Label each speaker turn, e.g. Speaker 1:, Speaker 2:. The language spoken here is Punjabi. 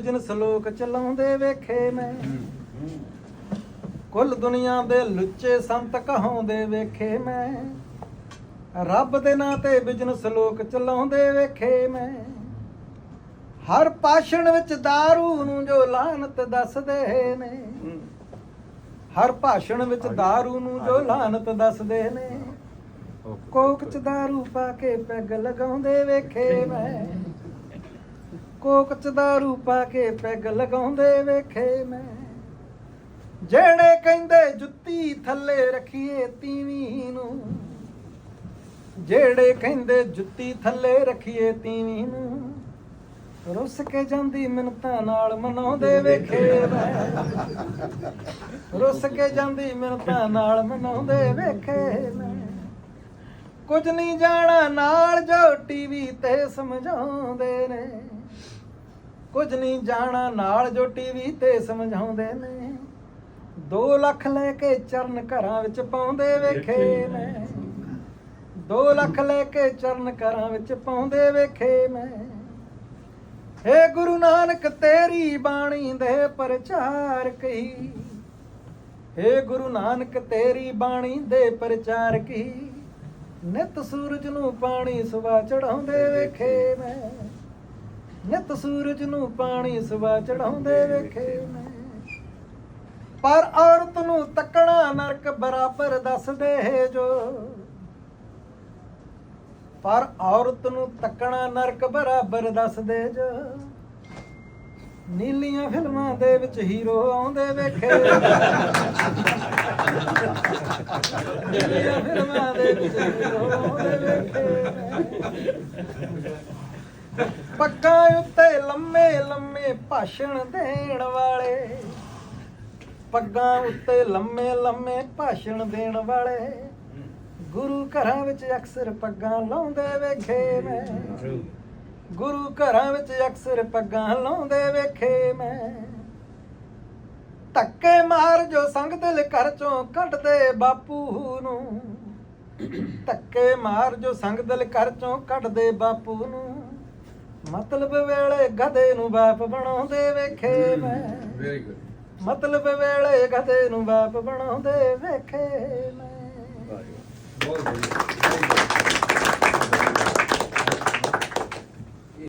Speaker 1: ਬਿਜ਼ਨਸ ਲੋਕ ਚਲਾਉਂਦੇ ਵੇਖੇ ਮੈਂ ਕੁੱਲ ਦੁਨੀਆ ਦੇ ਲੁੱਚੇ ਸੰਤ ਕਹਾਉਂਦੇ ਵੇਖੇ ਮੈਂ ਰੱਬ ਦੇ ਨਾਂ ਤੇ ਬਿਜ਼ਨਸ ਲੋਕ ਚਲਾਉਂਦੇ ਵੇਖੇ ਮੈਂ ਹਰ ਭਾਸ਼ਣ ਵਿੱਚ दारू ਨੂੰ ਜੋ ਲਾਨਤ ਦੱਸਦੇ ਨੇ ਹਰ ਭਾਸ਼ਣ ਵਿੱਚ दारू ਨੂੰ ਜੋ ਲਾਨਤ ਦੱਸਦੇ ਨੇ ਕੋਕ ਚ दारू ਪਾ ਕੇ ਪੈਗ ਲਗਾਉਂਦੇ ਵੇਖੇ ਮੈਂ ਕੋਕ ਚ ਪਾ ਕੇ ਪੈਗ ਲਗਾਉਂਦੇ ਵੇਖੇ ਮੈਂ। ਜਿਹੜੇ ਕਹਿੰਦੇ ਜੁੱਤੀ ਥੱਲੇ ਰੱਖੀਏ ਤੀਵੀਂ ਨੂੰ, ਜਿਹੜੇ ਕਹਿੰਦੇ ਜੁੱਤੀ ਥੱਲੇ ਰੱਖੀਏ ਤੀਵੀਂ ਨੂੰ, ਰੁੱਸ ਕੇ ਜਾਂਦੀ ਮਿੰਤਾਂ ਨਾਲ ਮਨਾਉਂਦੇ ਵੇਖੇ ਮੈਂ। ਰੁੱਸ ਕੇ ਜਾਂਦੀ ਮਿੰਤਾਂ ਨਾਲ ਮਨਾਉਂਦੇ ਵੇਖੇ ਮੈਂ। ਕੁਝ ਨਹੀਂ ਜਾਣਾ ਨਾਲ ਜੋ ਟੀਵੀ ਤੇ ਸਮਝਾਉਂਦੇ ਨੇ। ਕੁਝ ਨਹੀਂ ਜਾਣਾ ਨਾਲ ਜੋ ਟੀਵੀ ਤੇ ਸਮਝਾਉਂਦੇ ਨੇ। 2 ਲੱਖ ਲੈ ਕੇ ਚਰਨ ਘਰਾਂ ਵਿੱਚ ਪਾਉਂਦੇ ਵੇਖੇ ਮੈਂ। 2 ਲੱਖ ਲੈ ਕੇ ਚਰਨ ਘਰਾਂ ਵਿੱਚ ਪਾਉਂਦੇ ਵੇਖੇ ਮੈਂ। ਏ ਗੁਰੂ ਨਾਨਕ ਤੇਰੀ ਬਾਣੀ ਦੇ ਪ੍ਰਚਾਰ ਕਹੀ। ਏ ਗੁਰੂ ਨਾਨਕ ਤੇਰੀ ਬਾਣੀ ਦੇ ਪ੍ਰਚਾਰ ਕੀ ਨਿਤ ਸੂਰਜ ਨੂੰ ਪਾਣੀ ਸੁਬਾ ਚੜਾਉਂਦੇ ਵੇਖੇ ਮੈਂ। ਨਿਤ ਸੂਰਜ ਨੂੰ ਪਾਣੀ ਸੁਬਾ ਚੜਾਉਂਦੇ ਵੇਖੇ ਮੈਂ। ਪਰ ਔਰਤ ਨੂੰ ਤੱਕਣਾ ਨਰਕ ਬਰਾਬਰ ਦੱਸਦੇ ਜੋ। ਪਰ ਔਰਤ ਨੂੰ ਤੱਕਣਾ ਨਰਕ ਬਰਾਬਰ ਦੱਸਦੇ ਜੋ। ਨੀਲੀਆਂ ਫਿਲਮਾਂ ਦੇ ਵਿੱਚ ਹੀਰੋ ਆਉਂਦੇ ਵੇਖੇ। ਨੀਲੀਆਂ ਫਿਲਮਾਂ ਦੇ ਵਿੱਚ ਹੀਰੋ ਆਉਂਦੇ ਵੇਖੇ। ਪੱਗਾਂ ਉੱਤੇ ਲੰਮੇ ਲੰਮੇ ਭਾਸ਼ਣ ਦੇਣ ਵਾਲੇ। ਪੱਗਾਂ ਉੱਤੇ ਲੰਮੇ ਲੰਮੇ ਭਾਸ਼ਣ ਦੇਣ ਵਾਲੇ। ਗੁਰੂ ਘਰਾਂ ਵਿੱਚ ਅਕਸਰ ਪੱਗਾਂ ਲਾਉਂਦੇ ਵੇਖੇ ਮੈਂ। ਗੁਰੂ ਘਰਾਂ ਵਿੱਚ ਅਕਸਰ ਪੱਗਾਂ ਲਾਉਂਦੇ ਵੇਖੇ ਮੈਂ। ਧੱਕੇ ਮਾਰ ਜੋ ਸੰਗ ਦਿਲ ਘਰ ਚੋਂ ਕੱਢਦੇ ਬਾਪੂ ਨੂੰ। ਧੱਕੇ ਮਾਰ ਜੋ ਸੰਗ ਦਿਲ ਘਰ ਚੋਂ ਕੱਢਦੇ ਬਾਪੂ ਨੂੰ। ਮਤਲਬ ਵੇਲੇ ਗਧੇ ਨੂੰ ਬਾਪ ਬਣਾਉਂਦੇ ਵੇਖੇ ਮੈਂ।
Speaker 2: ਵੈਰੀ ਗੁੱਡ
Speaker 1: ਮਤਲਬ ਵੇਲੇ ਗਧੇ ਨੂੰ ਬਾਪ ਬਣਾਉਂਦੇ ਵੇਖੇ ਮੈਂ।
Speaker 2: ਬਹੁਤ ਵਧੀਆ।